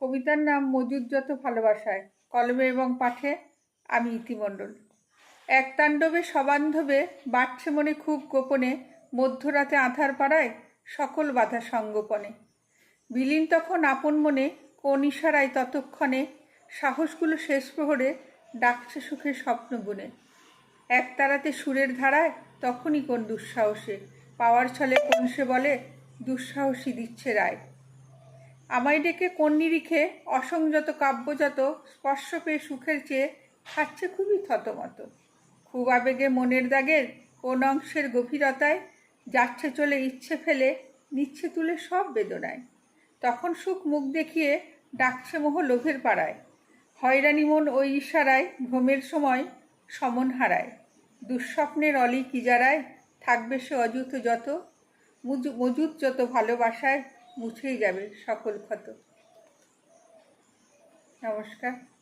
কবিতার নাম মজুদ যত ভালোবাসায়, কলমে এবং পাঠে আমি ইতিমণ্ডল। এক তাণ্ডবে সবান্ধবে বাড়ছে মনে খুব গোপনে, মধ্যরাতে আধার পাড়ায় সকল বাধা সঙ্গোপনে বিলীন তখন আপন মনে, কোন ইশারায় ততক্ষণে, সাহসগুলো শেষ প্রহরে ডাকছে সুখের স্বপ্ন বুনে এক তারাতে সুরের ধারায় তখনই কোন দুঃসাহসে, পাওয়ার ছলে কোন সে বলে, দুঃসাহসী দিচ্ছে রায়। আমায় ডেকে কোন নিরিখে অসংযত কাব্যযত স্পর্শ পেয়ে সুখের চেয়ে খাচ্ছে খুবই থতমত। খুব আবেগে মনের দাগের কোন অংশের গভীরতায় যাচ্ছে চলে ইচ্ছে ফেলে নিচ্ছে তুলে সব বেদনায়। তখন সুখ মুখ দেখিয়ে ডাকছে মোহ লোভের পাড়ায়। হয়রানি মন ওই ইশারায় ভ্রমের সময় সমন হারায়। দুঃস্বপ্নের অলি কি যারায় থাকবে সে অযুত যত মজুত যত ভালোবাসায় মুছেই যাবে সকল ক্ষত। নমস্কার।